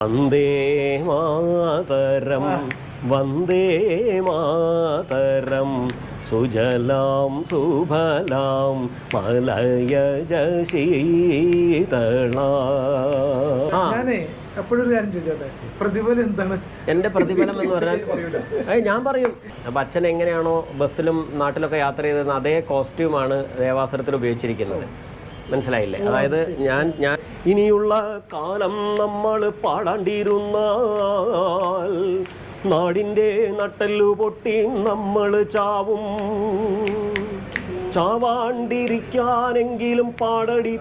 വന്ദേ മാതരം വന്ദേ മാതരം സുജലാം സുഫലാം മലയജ ശീതള ഞാനേ എപ്പോഴൊരു കാര്യം പ്രതിഫലം എന്താണ്? എന്റെ പ്രതിഫലം എന്ന് പറഞ്ഞാൽ ഏയ് ഞാൻ പറയും. അപ്പൊ അച്ഛൻ എങ്ങനെയാണോ ബസ്സിലും നാട്ടിലൊക്കെ യാത്ര ചെയ്തിരുന്ന അതേ കോസ്റ്റ്യൂമാണ് ദേവാസുരത്തിൽ ഉപയോഗിച്ചിരിക്കുന്നത്. മനസ്സിലായില്ലേ? അതായത് ഞാൻ ഞാൻ ഇനിയുള്ള കാലം നമ്മൾ പാടാണ്ടിരുന്നാൽ നാടിന്റെ നട്ടല്ലു പൊട്ടി നമ്മൾ ചാവും. ചാവാണ്ടിരിക്കാനെങ്കിലും പാടടി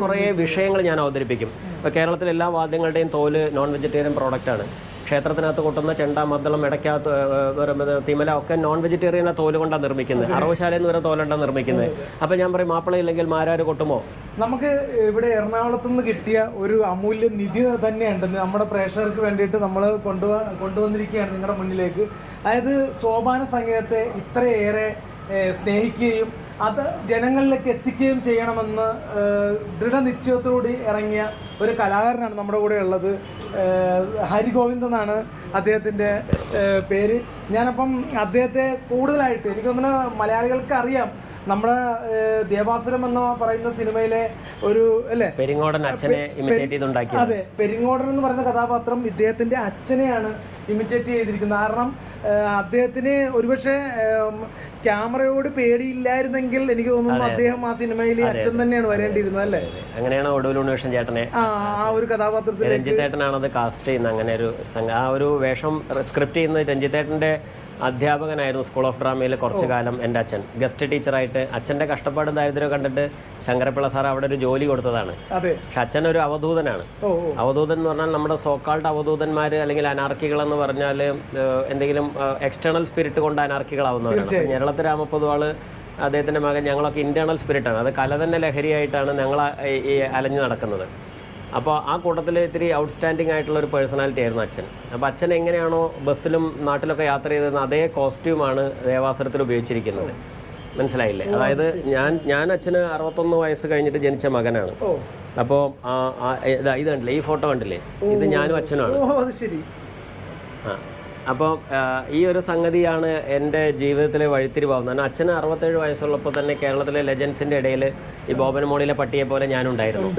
കുറേ വിഷയങ്ങൾ ഞാൻ അവതരിപ്പിക്കും. ഇപ്പോൾ കേരളത്തിലെ എല്ലാ വാദ്യങ്ങളുടെയും തോൽ നോൺ വെജിറ്റേറിയൻ പ്രോഡക്റ്റാണ് ക്ഷേത്രത്തിനകത്ത് കൊട്ടുന്ന ചെണ്ട മദ്ദളം ഇടയ്ക്കകത്ത് തിമല ഒക്കെ നോൺ വെജിറ്റേറിയനെ തോൽ കൊണ്ടാണ് നിർമ്മിക്കുന്നത്. അറവശാല എന്ന് പറയുന്ന തോലുണ്ടാണ് നിർമ്മിക്കുന്നത്. അപ്പോൾ ഞാൻ പറയും മാപ്പിള ഇല്ലെങ്കിൽ മാരാര് കൊട്ടുമോ? നമുക്ക് ഇവിടെ എറണാകുളത്ത് നിന്ന് കിട്ടിയ ഒരു അമൂല്യ നിധി തന്നെയുണ്ട്. നമ്മുടെ പ്രേക്ഷകർക്ക് വേണ്ടിയിട്ട് നമ്മൾ കൊണ്ടുവ കൊണ്ടുവന്നിരിക്കുകയാണ് നിങ്ങളുടെ മുന്നിലേക്ക്. അതായത് സോപാന സംഗീതത്തെ ഇത്രയേറെ സ്നേഹിക്കുകയും അത് ജനങ്ങളിലേക്ക് എത്തിക്കുകയും ചെയ്യണമെന്ന് ദൃഢനിശ്ചയത്തോടുകൂടി ഇറങ്ങിയ ഒരു കലാകാരനാണ് നമ്മുടെ കൂടെ ഉള്ളത്. ഹരിഗോവിന്ദ് ഹരി ഗോവിന്ദ് എന്നാണ് അദ്ദേഹത്തിന്റെ പേര്. ഞാനപ്പം അദ്ദേഹത്തെ കൂടുതലായിട്ട് എനിക്ക് തോന്നുന്നു മലയാളികൾക്ക് അറിയാം. നമ്മുടെ ദേവാസുരം എന്ന് പറയുന്ന സിനിമയിലെ ഒരു അല്ലേ? പെരിങ്ങോടൻ അച്ഛനെ ഇമിറ്റേറ്റ് അതെ പെരിങ്ങോടൻ എന്ന് പറയുന്ന കഥാപാത്രം ഇദ്ദേഹത്തിന്റെ അച്ഛനെയാണ് ഇമിറ്റേറ്റ് ചെയ്തിരിക്കുന്നത്. കാരണം അദ്ദേഹത്തിന് ഒരുപക്ഷെ ക്യാമറയോട് പേടിയില്ലായിരുന്നെങ്കിൽ എനിക്ക് തോന്നുന്നു അദ്ദേഹം ആ സിനിമയിൽ അച്ഛൻ തന്നെയാണ് വരേണ്ടിയിരുന്നത് അല്ലേ? അങ്ങനെയാണ് ഒടുവിൽ ഉണ്ണികൃഷ്ണൻ ചേട്ടനെ ആ ഒരു കഥാപാത്രത്തിൽ രഞ്ജിത്തേട്ടനാണ് അത് കാസ്റ്റ് ചെയ്യുന്നത്. അങ്ങനെ ഒരു ആ ഒരു വേഷം സ്ക്രിപ്റ്റ് ചെയ്യുന്നത് രഞ്ജിത്തേട്ടന്റെ അധ്യാപകനായിരുന്നു സ്കൂൾ ഓഫ് ഡ്രാമയിൽ കുറച്ചു കാലം എന്റെ അച്ഛൻ. ഗസ്റ്റ് ടീച്ചറായിട്ട് അച്ഛന്റെ കഷ്ടപ്പാടും ദാരിദ്ര്യം കണ്ടിട്ട് ശങ്കരപ്പിള്ള സാർ അവിടെ ഒരു ജോലി കൊടുത്തതാണ്. പക്ഷെ അച്ഛൻ ഒരു അവധൂതനാണ്. അവധൂതൻ എന്ന് പറഞ്ഞാൽ നമ്മുടെ സോക്കാൾഡ് അവധൂതന്മാർ അല്ലെങ്കിൽ അനാർക്കികൾ എന്ന് പറഞ്ഞാൽ എന്തെങ്കിലും എക്സ്റ്റേണൽ സ്പിരിറ്റ് കൊണ്ട് അനാർക്കികളാവുന്നവരാണ്. കേരളത്തിൽ രാമപ്പൊതുവാൾ അദ്ദേഹത്തിന്റെ മകൻ ഞങ്ങളൊക്കെ ഇന്റേണൽ സ്പിരിറ്റാണ് അത് കല തന്നെ ലഹരിയായിട്ടാണ് ഞങ്ങൾ ഈ അലഞ്ഞു നടക്കുന്നത്. അപ്പോൾ ആ കൂട്ടത്തിൽ ഇത്തിരി ഔട്ട്സ്റ്റാൻഡിംഗ് ആയിട്ടുള്ള ഒരു പേഴ്സണാലിറ്റി ആയിരുന്നു അച്ഛൻ. അപ്പോൾ അച്ഛൻ എങ്ങനെയാണോ ബസ്സിലും നാട്ടിലൊക്കെ യാത്ര ചെയ്തിരുന്ന അതേ കോസ്റ്റ്യൂമാണ് ദേവാസുരത്തിൽ ഉപയോഗിച്ചിരിക്കുന്നത്. മനസ്സിലായില്ലേ? അതായത് ഞാൻ ഞാൻ അച്ഛന് അറുപത്തൊന്ന് വയസ്സ് കഴിഞ്ഞിട്ട് ജനിച്ച മകനാണ്. അപ്പോൾ ഇതാ കണ്ടില്ലേ? ഈ ഫോട്ടോ കണ്ടില്ലേ? ഇത് ഞാനും അച്ഛനുമാണ്. ആ. അപ്പോൾ ഈ ഒരു സംഗതിയാണ് എന്റെ ജീവിതത്തിലെ വഴിത്തിരിവാകുന്നത് കാരണം അച്ഛന് അറുപത്തേഴ് വയസ്സുള്ളപ്പോൾ തന്നെ കേരളത്തിലെ ലെജൻസിന്റെ ഇടയിൽ ഈ ബോബൻ മോളിലെ പട്ടിയെ പോലെ ഞാനുണ്ടായിരുന്നു.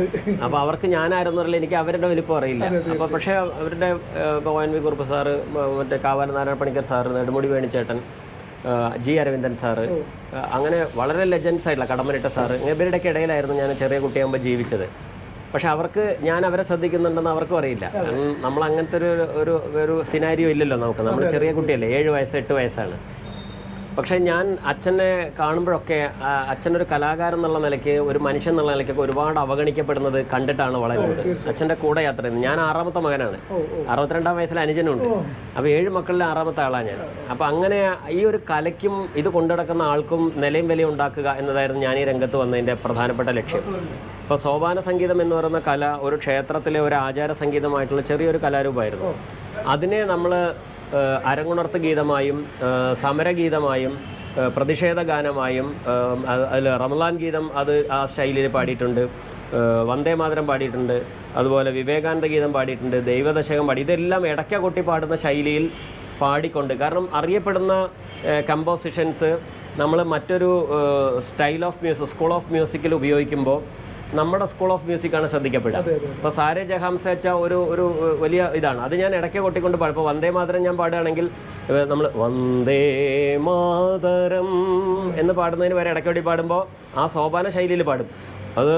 അപ്പോൾ അവർക്ക് ഞാനായിരുന്നവരിൽ എനിക്ക് അവരുടെ വലിപ്പം അറിയില്ല. അപ്പോൾ പക്ഷേ അവരുടെ ഇപ്പോൾ O N V Kurup sir മറ്റേ കാവാല നാരായണ പണിക്കർ സാറ് നെടുമുടി വേണിച്ചേട്ടൻ ജി അരവിന്ദൻ സാറ് അങ്ങനെ വളരെ ലെജൻസ് ആയിട്ടുള്ള കടമനിട്ട സാറ് ഇവരുടെയൊക്കെ ഇടയിലായിരുന്നു ഞാൻ ചെറിയ കുട്ടിയാകുമ്പോൾ ജീവിച്ചത്. പക്ഷെ അവർക്ക് ഞാൻ അവരെ ശ്രദ്ധിക്കുന്നുണ്ടെന്ന് അവർക്കും അറിയില്ല. കാരണം നമ്മൾ അങ്ങനത്തെ ഒരു ഒരു ഒരു സിനാരിയോ ഇല്ലല്ലോ നമുക്ക്. നമ്മൾ ചെറിയ കുട്ടിയല്ലേ ഏഴ് വയസ്സ് എട്ട് വയസ്സാണ്. പക്ഷെ ഞാൻ അച്ഛനെ കാണുമ്പോഴൊക്കെ അച്ഛനൊരു കലാകാരൻ എന്നുള്ള നിലയ്ക്ക് ഒരു മനുഷ്യൻ എന്നുള്ള നിലയ്ക്കൊക്കെ ഒരുപാട് അവഗണിക്കപ്പെടുന്നത് കണ്ടിട്ടാണ് വളരുന്നത്. അച്ഛന്റെ കൂടെ യാത്ര ചെയ്യുന്നത്. ഞാൻ ആറാമത്തെ മകനാണ്. അറുപത്തിരണ്ടാം വയസ്സിൽ അനുജനുണ്ട്. അപ്പോൾ ഏഴ് മക്കളിലെ ആറാമത്തെ ആളാണ് ഞാൻ. അപ്പോൾ അങ്ങനെ ഈ ഒരു കലയ്ക്കും ഇത് കൊണ്ടുനടക്കുന്ന ആൾക്കും നിലയും വിലയും ഉണ്ടാക്കുക എന്നതായിരുന്നു ഞാൻ ഈ രംഗത്ത് വന്നതിന്റെ പ്രധാനപ്പെട്ട ലക്ഷ്യം. ഇപ്പോൾ സോപാന സംഗീതം എന്ന് പറയുന്ന കല ഒരു ക്ഷേത്രത്തിലെ ഒരു ആചാര സംഗീതമായിട്ടുള്ള ചെറിയൊരു കലാരൂപമായിരുന്നു. അതിനെ നമ്മൾ അരങ്ങുണർത്ത് ഗീതമായും സമരഗീതമായും പ്രതിഷേധ ഗാനമായും അതിൽ റമലാൻ ഗീതം അത് ആ ശൈലിയിൽ പാടിയിട്ടുണ്ട്. വന്ദേ മാതരം പാടിയിട്ടുണ്ട്. അതുപോലെ വിവേകാനന്ദ ഗീതം പാടിയിട്ടുണ്ട്. ദൈവദശകം പാടി. ഇതെല്ലാം ഇടയ്ക്ക കൊട്ടി പാടുന്ന ശൈലിയിൽ പാടിക്കൊണ്ട്. കാരണം അറിയപ്പെടുന്ന കമ്പോസിഷൻസ് നമ്മൾ മറ്റൊരു style of music school of മ്യൂസിക്കിൽ ഉപയോഗിക്കുമ്പോൾ നമ്മുടെ സ്കൂൾ ഓഫ് മ്യൂസിക്കാണ് ശ്രദ്ധിക്കപ്പെടുക. ഇപ്പൊ സാരേ ജഹാംസേച്ച ഒരു ഒരു വലിയ ഇതാണ്. അത് ഞാൻ ഇടയ്ക്ക് കൊട്ടിക്കൊണ്ട് പാടും. ഇപ്പൊ വന്ദേ മാതരം ഞാൻ പാടുകയാണെങ്കിൽ നമ്മൾ വന്ദേ മാതരം എന്ന് പാടുന്നതിന് വരെ ഇടയ്ക്ക് കൊട്ടി പാടുമ്പോൾ ആ സോപാന ശൈലിയിൽ പാടും. അത്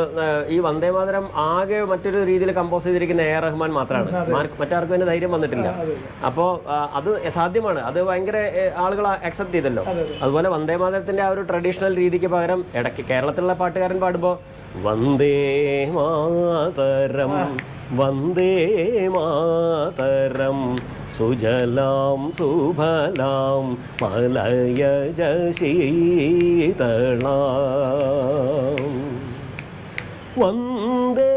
ഈ വന്ദേ മാതരം ആകെ മറ്റൊരു രീതിയിൽ കമ്പോസ് ചെയ്തിരിക്കുന്ന എ ആർ റഹ്മാൻ മാത്രമാണ് മറ്റാർക്കും അതിന് ധൈര്യം വന്നിട്ടില്ല. അപ്പോൾ അത്. സാധ്യമാണ്. അത് ഭയങ്കര ആളുകൾ അക്സെപ്റ്റ് ചെയ്തല്ലോ. അതുപോലെ വന്ദേ മാതരത്തിന്റെ ആ ഒരു ട്രഡീഷണൽ രീതിക്ക് പകരം ഇടയ്ക്ക് കേരളത്തിലുള്ള പാട്ടുകാരൻ പാടുമ്പോൾ വന്ദേ മാതരം. വന്ദേ മാതരം. സുജലാം സുഫലാം. മലയജ ശീതളാം. വന്ദേ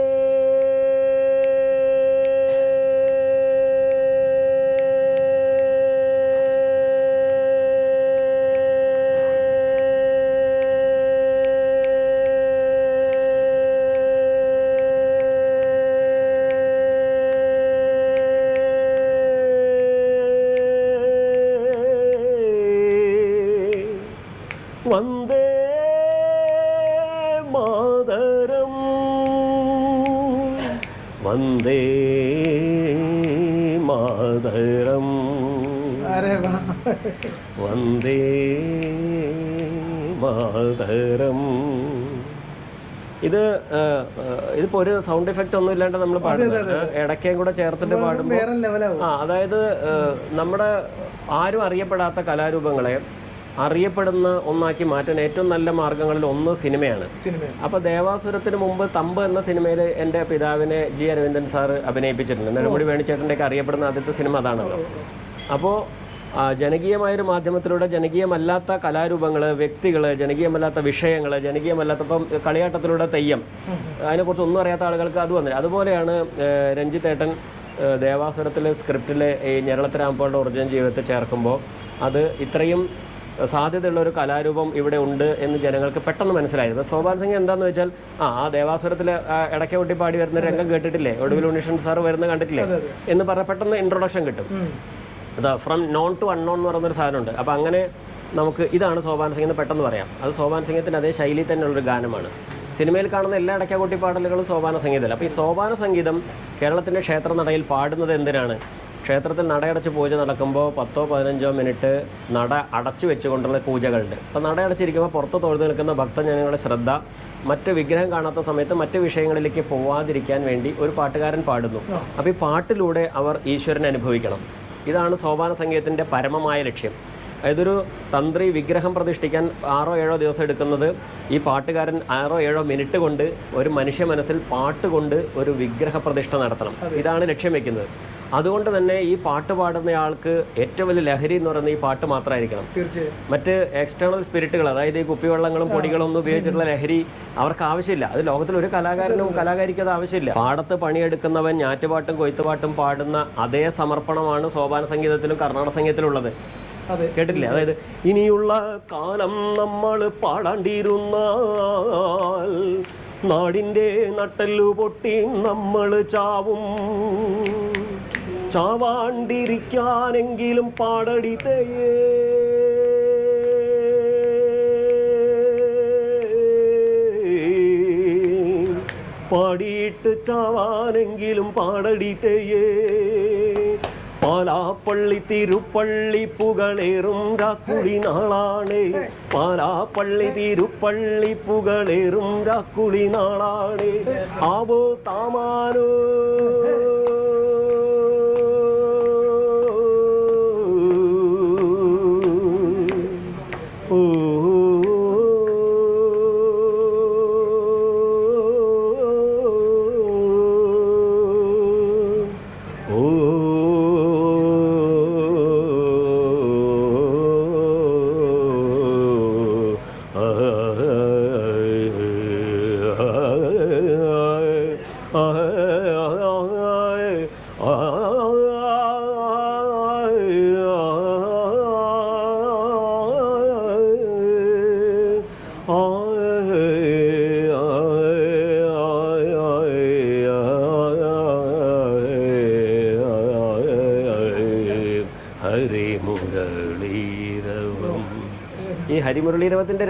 വന്ദേ മാതരം. വന്ദേ മാതരം. ഇത് ഇതിപ്പോ ഒരു സൗണ്ട് എഫക്റ്റ് ഒന്നും ഇല്ലാണ്ട് നമ്മൾ പാടുന്നത്. ഇടയ്ക്കേം കൂടെ ചേർത്തിട്ട് പാടുമ്പോൾ ആ അതായത് നമ്മുടെ ആരും അറിയപ്പെടാത്ത കലാരൂപങ്ങളെ അറിയപ്പെടുന്ന ഒന്നാക്കി മാറ്റാൻ ഏറ്റവും നല്ല മാർഗങ്ങളിൽ ഒന്ന് സിനിമയാണ്. സിനിമ അപ്പോൾ ദേവാസുരത്തിന് മുമ്പ് തമ്പ് എന്ന സിനിമയിൽ എന്റെ പിതാവിനെ ജി അരവിന്ദൻ സാർ അഭിനയിപ്പിച്ചിട്ടുണ്ട്. നെടുമുടി വേണിച്ചേട്ടന്റെയൊക്കെ അറിയപ്പെടുന്ന ആദ്യത്തെ സിനിമ അതാണല്ലോ. അപ്പോൾ ജനകീയമായൊരു മാധ്യമത്തിലൂടെ ജനകീയമല്ലാത്ത കലാരൂപങ്ങൾ വ്യക്തികൾ ജനകീയമല്ലാത്ത വിഷയങ്ങൾ ജനകീയമല്ലാത്ത ഇപ്പം കളിയാട്ടത്തിലൂടെ തെയ്യം അതിനെക്കുറിച്ച് ഒന്നും അറിയാത്ത ആളുകൾക്ക് അത് വന്നില്ല. അതുപോലെയാണ് രഞ്ജിത്തേട്ടൻ ദേവാസുരത്തിലെ സ്ക്രിപ്റ്റിലെ ഈ ഞരളത്തിരാമ്പോളുടെ ഒറിജിനൽ ജീവിതത്തിൽ ചേർക്കുമ്പോൾ അത് ഇത്രയും സാധ്യതയുള്ള ഒരു കലാരൂപം ഇവിടെ ഉണ്ട് എന്ന് ജനങ്ങൾക്ക് പെട്ടെന്ന് മനസ്സിലായിരുന്നു സോപാൻ സിംഗ് എന്താന്ന് വെച്ചാൽ ആ ആ ദേവാസുരത്തിൽ ഇടയ്ക്ക് കൊട്ടി പാടി വരുന്ന രംഗം കേട്ടിട്ടില്ലേ? ഒടുവിൽ ഉണ്ണിഷൻ സാർ വരുന്ന കണ്ടിട്ടില്ലേ? എന്ന് പറഞ്ഞ പെട്ടെന്ന് ഇൻട്രൊഡക്ഷൻ കിട്ടും. അതാ ഫ്രം നോൺ ടു അൺനോൺ എന്ന് പറയുന്നൊരു സാധനമുണ്ട്. അപ്പം അങ്ങനെ നമുക്ക് ഇതാണ് സോപാൻ സിംഗ് എന്ന് പെട്ടെന്ന് പറയാം. അത് സോപാൻ സിംഗത്തിന്റെ അതേ ശൈലി തന്നെയുള്ളൊരു ഗാനമാണ്. സിനിമയിൽ കാണുന്ന എല്ലാ ഇടയ്ക്കാകൊട്ടി പാടലുകളും സോപാന സംഗീതമല്ല. അപ്പോൾ ഈ സോപാന സംഗീതം കേരളത്തിന്റെ ക്ഷേത്ര നടയിൽ പാടുന്നത് എന്തിനാണ്? ക്ഷേത്രത്തിൽ നടയടച്ച് പൂജ നടക്കുമ്പോൾ പത്തോ പതിനഞ്ചോ മിനിറ്റ് നട അടച്ചു വെച്ചുകൊണ്ടുള്ള പൂജകളുണ്ട്. അപ്പോൾ നട അടച്ചിരിക്കുമ്പോൾ പുറത്ത് തൊഴുതു നിൽക്കുന്ന ഭക്തജനങ്ങളുടെ ശ്രദ്ധ മറ്റ് വിഗ്രഹം കാണാത്ത സമയത്ത് മറ്റ് വിഷയങ്ങളിലേക്ക് പോവാതിരിക്കാൻ വേണ്ടി ഒരു പാട്ടുകാരൻ പാടുന്നു. അപ്പോൾ ഈ പാട്ടിലൂടെ അവർ ഈശ്വരനെ അനുഭവിക്കണം. ഇതാണ് സോപാന സംഗീതത്തിന്റെ പരമമായ ലക്ഷ്യം. അതൊരു തന്ത്രി വിഗ്രഹം പ്രതിഷ്ഠിക്കാൻ ആറോ ഏഴോ ദിവസം എടുക്കുന്നത് ഈ പാട്ടുകാരൻ ആറോ ഏഴോ മിനിറ്റ് കൊണ്ട് ഒരു മനുഷ്യ മനസ്സിൽ പാട്ട് കൊണ്ട് ഒരു വിഗ്രഹ പ്രതിഷ്ഠ നടത്തണം. ഇതാണ് ലക്ഷ്യം വെക്കുന്നത്. അതുകൊണ്ട് തന്നെ ഈ പാട്ട് പാടുന്നയാൾക്ക് ഏറ്റവും വലിയ ലഹരി എന്ന് പറയുന്ന ഈ പാട്ട് മാത്രമായിരിക്കണം. തീർച്ചയായും. മറ്റ് എക്സ്റ്റേണൽ സ്പിരിറ്റുകൾ അതായത് ഈ കുപ്പിവെള്ളങ്ങളും പൊടികളും ഒന്നും ഉപയോഗിച്ചിട്ടുള്ള ലഹരി അവർക്ക് ആവശ്യമില്ല. അത് ലോകത്തിൽ ഒരു കലാകാരനും കലാകാരിക്കും അത് ആവശ്യമില്ല. പാടത്ത് പണിയെടുക്കുന്നവൻ ഞാറ്റുപാട്ടും കൊയ്ത്തുപാട്ടും പാടുന്ന അതേ സമർപ്പണമാണ് സോപാന സംഗീതത്തിലും കർണാടക സംഗീതത്തിലുള്ളത്. കേട്ടില്ലേ അതായത് ഇനിയുള്ള കാലം നമ്മൾ പാടാണ്ടിരുന്ന നാടിന്റെ നട്ടല്ലു പൊട്ടി നമ്മൾ ചാവും. ചാവാണ്ടിരിക്കാനെങ്കിലും പാടടി തയ്യേ. പാടിയിട്ട് ചാവാനെങ്കിലും പാടടി പാലാപ്പള്ളി തിരുപ്പള്ളി പുകളേറും രാക്കുളി നാളാണേ. പാലാപ്പള്ളി തിരുപ്പള്ളി പുകളേറും രാക്കുളി നാളാണേ. ആവോ താമാനോ?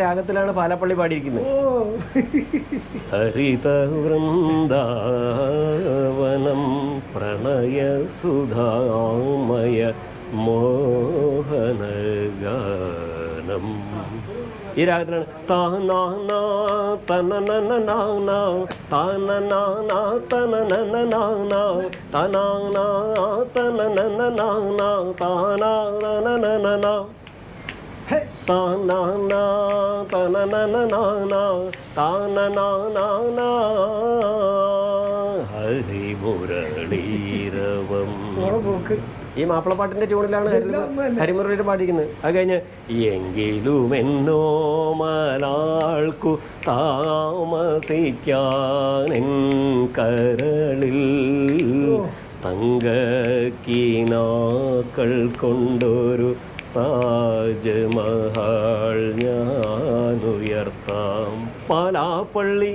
രാഗത്തിലാണ് പാലപ്പള്ളി പാടിയിരിക്കുന്നത് ഹരിത വൃന്ദാവനം പ്രണയ സുധാമയ മോഹനഗാനം ഈ രാഗത്തിലാണ് താനാന താനനാന തനാന താനനാനാന പോക്ക് ഈ മാപ്പിളപ്പാട്ടിന്റെ ട്യൂണിലാണ് ഹരിമുരളിയുടെ പാടിക്കുന്നത് അത് കഴിഞ്ഞ് എങ്കിലും എന്നോ മലാൾക്കു താമസിക്കാൻ കരളിൽ തങ്കക്കിനാക്കൾ കൊണ്ടൊരു താജ്മഹൽ ഞാൻ ഉയർത്താം പാലാപ്പള്ളി.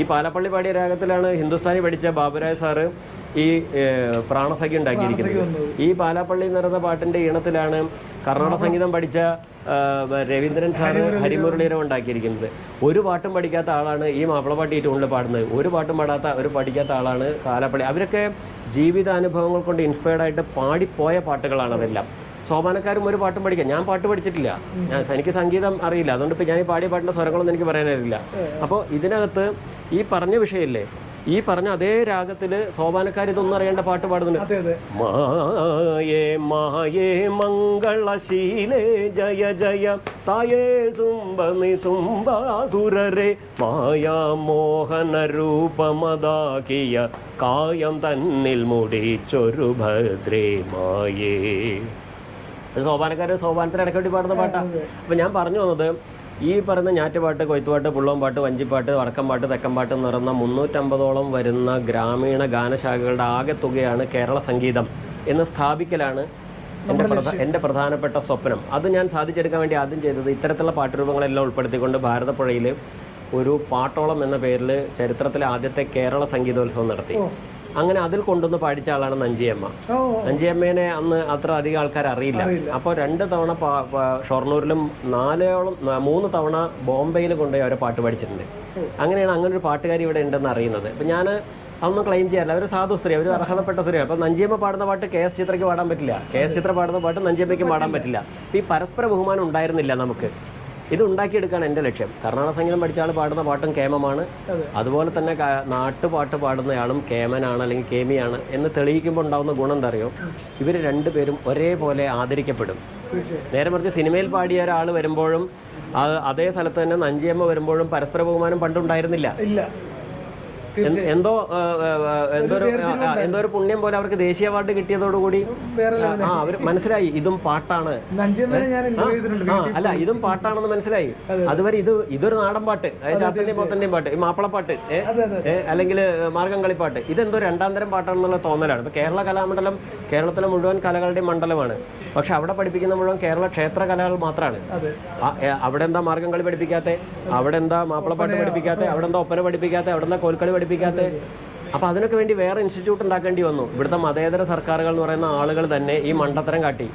ഈ പാലാപ്പള്ളി പാടിയ രാഗത്തിലാണ് ഹിന്ദുസ്ഥാനി പഠിച്ച ബാബുരായ സാറ് ഈ പ്രാണസഖ്യം പ്രാണസഖി ഉണ്ടാക്കിയിരിക്കുന്നത്. ഈ പാലാപ്പള്ളി എന്ന് പറയുന്ന പാട്ടിന്റെ ഈണത്തിലാണ് കർണാടക സംഗീതം പഠിച്ച രവീന്ദ്രൻ സാറ് ഹരിമുരളീരം ഉണ്ടാക്കിയിരിക്കുന്നത്. ഒരു പാട്ടും പഠിക്കാത്ത ആളാണ് ഈ മാപ്പിളപ്പാട്ട് ഈ ടൂണിൽ പാടുന്നത്. ഒരു പാട്ടും പാടാത്ത ഒരു പഠിക്കാത്ത ആളാണ് കാലപ്പള്ളി അവരൊക്കെ ജീവിതാനുഭവങ്ങൾ കൊണ്ട് ഇൻസ്പയർഡ് ആയിട്ട് പാടിപ്പോയ പാട്ടുകളാണ് അതെല്ലാം. സോപാനക്കാരും ഒരു പാട്ടും പഠിക്കാം. ഞാൻ പാട്ട് പഠിച്ചിട്ടില്ല. ഞാൻ എനിക്ക് സംഗീതം അറിയില്ല. അതുകൊണ്ട് ഇപ്പം ഞാൻ ഈ പാടിയ പാട്ടിന്റെ സ്വരങ്ങളൊന്നും എനിക്ക് പറയാനറിയില്ല അപ്പോൾ ഇതിനകത്ത് ഈ പറഞ്ഞ വിഷയമില്ലേ ഈ പറഞ്ഞ അതേ രാഗത്തിൽ സോപാനക്കാർ ഇതൊന്നും അറിയേണ്ട പാട്ട് പാടുന്നുണ്ട്. മായേ മായേ മംഗളശീലേ ജയ ജയ തായേ സുംബമി സുംബാസുരരെ മായാ മോഹന രൂപമതാക്കിയ കായം തന്നിൽ മുടിച്ചൊരു ഭദ്രേ മായേ. ഇത് സോപാനക്കാർ സോപാനത്തിന് ഇടയ്ക്ക് വേണ്ടി പാടുന്ന പാട്ടാണ് അപ്പം ഞാൻ പറഞ്ഞു വന്നത് ഈ പറയുന്ന ഞാറ്റുപാട്ട് കൊയ്ത്തുപാട്ട് പുള്ളോം പാട്ട് വഞ്ചിപ്പാട്ട് വടക്കം പാട്ട് തെക്കൻ പാട്ട് എന്ന് പറയുന്ന മുന്നൂറ്റമ്പതോളം വരുന്ന ഗ്രാമീണ ഗാനശാഖകളുടെ ആകെ തുകയാണ് കേരള സംഗീതം എന്ന് സ്ഥാപിക്കലാണ് എന്റെ എന്റെ പ്രധാനപ്പെട്ട സ്വപ്നം. അത് ഞാൻ സാധിച്ചെടുക്കാൻ വേണ്ടി ആദ്യം ചെയ്തത് ഇത്തരത്തിലുള്ള പാട്ടുരൂപങ്ങളെല്ലാം ഉൾപ്പെടുത്തിക്കൊണ്ട് ഭാരതപ്പുഴയിൽ ഒരു പാട്ടോളം എന്ന പേരിൽ ചരിത്രത്തിലെ ആദ്യത്തെ കേരള സംഗീതോത്സവം നടത്തി. അങ്ങനെ അതിൽ കൊണ്ടുവന്ന് പാടിച്ച ആളാണ് നഞ്ചിയമ്മ. നഞ്ചിയമ്മേനെ അന്ന് അത്ര അധികം ആൾക്കാർ അറിയില്ല. അപ്പോൾ രണ്ട് തവണ ഷൊർണൂരിലും നാലോളം മൂന്ന് തവണ ബോംബെയിൽ കൊണ്ടുപോയി അവരെ പാട്ട് പഠിച്ചിട്ടുണ്ട്. അങ്ങനെയാണ് അങ്ങനെ ഒരു പാട്ടുകാരി ഇവിടെ ഉണ്ടെന്ന് അറിയുന്നത്. അപ്പം ഞാൻ അതൊന്നും ക്ലെയിം ചെയ്യാറില്ല. അവർ സാധു സ്ത്രീ അവർ അർഹതപ്പെട്ട സ്ത്രീ. അപ്പം നഞ്ചിയമ്മ പാടുന്ന പാട്ട് കെ എസ് ചിത്രയ്ക്ക് പാടാൻ പറ്റില്ല. കെ എസ് ചിത്ര പാടുന്ന പാട്ട് നഞ്ചിയമ്മയ്ക്കും പാടാൻ പറ്റില്ല. ഈ പരസ്പര ബഹുമാനം ഉണ്ടായിരുന്നില്ല നമുക്ക്. ഇത് ഉണ്ടാക്കിയെടുക്കുകയാണ് എന്റെ ലക്ഷ്യം. കർണാടക സംഗീതം പഠിച്ച ആൾ പാടുന്ന പാട്ടും കേമമാണ്. അതുപോലെ തന്നെ നാട്ടുപാട്ട് പാടുന്നയാളും കേമനാണ് അല്ലെങ്കിൽ കേമിയാണ് എന്ന് തെളിയിക്കുമ്പോൾ ഉണ്ടാവുന്ന ഗുണം എന്താ അറിയോ ഇവർ രണ്ടുപേരും ഒരേപോലെ ആദരിക്കപ്പെടും. നേരെ മറിച്ച് സിനിമയിൽ പാടിയ ഒരാൾ വരുമ്പോഴും അത് സ്ഥലത്ത് തന്നെ നഞ്ചിയമ്മ വരുമ്പോഴും പരസ്പര ബഹുമാനം പണ്ടുണ്ടായിരുന്നില്ല. എന്തോ എന്തോ എന്തോ ഒരു പുണ്യം പോലെ അവർക്ക് ദേശീയ അവാർഡ് കിട്ടിയതോടുകൂടി ആ അവർ മനസ്സിലായി ഇതും പാട്ടാണ്. അല്ല ഇതും പാട്ടാണെന്ന് മനസ്സിലായി. അതുവരെ ഇത് ഇതൊരു നാടൻ പാട്ട്. ചാത്തന്റെയും പോത്തന്റെയും പാട്ട്. ഈ മാപ്പിളപ്പാട്ട് അല്ലെങ്കിൽ മാർഗം കളിപ്പാട്ട് ഇതെന്തോ രണ്ടാം തരം പാട്ടാണെന്നുള്ള തോന്നലാണ്. ഇപ്പൊ കേരള കലാമണ്ഡലം കേരളത്തിലെ മുഴുവൻ കലകളുടെയും മണ്ഡലമാണ്. പക്ഷെ അവിടെ പഠിപ്പിക്കുന്ന മുഴുവൻ കേരള ക്ഷേത്ര കലകൾ മാത്രമാണ് അവിടെ എന്താ മാർഗം കളി പഠിപ്പിക്കാത്ത? അവിടെ എന്താ മാപ്പിളപ്പാട്ട് പഠിപ്പിക്കാത്ത? അവിടെ എന്താ ഒപ്പന പഠിപ്പിക്കാത്ത? അവിടെ എന്താ കോൽക്കളി പഠിപ്പിക്കാത്ത അപ്പൊ അതിനൊക്കെ വേണ്ടി വേറെ ഇൻസ്റ്റിറ്റ്യൂട്ട് ഉണ്ടാക്കേണ്ടി വന്നു. ഇവിടുത്തെ മതേതര സർക്കാരുകൾ എന്ന് പറയുന്ന ആളുകൾ തന്നെ ഈ മണ്ടത്തരം കാട്ടി.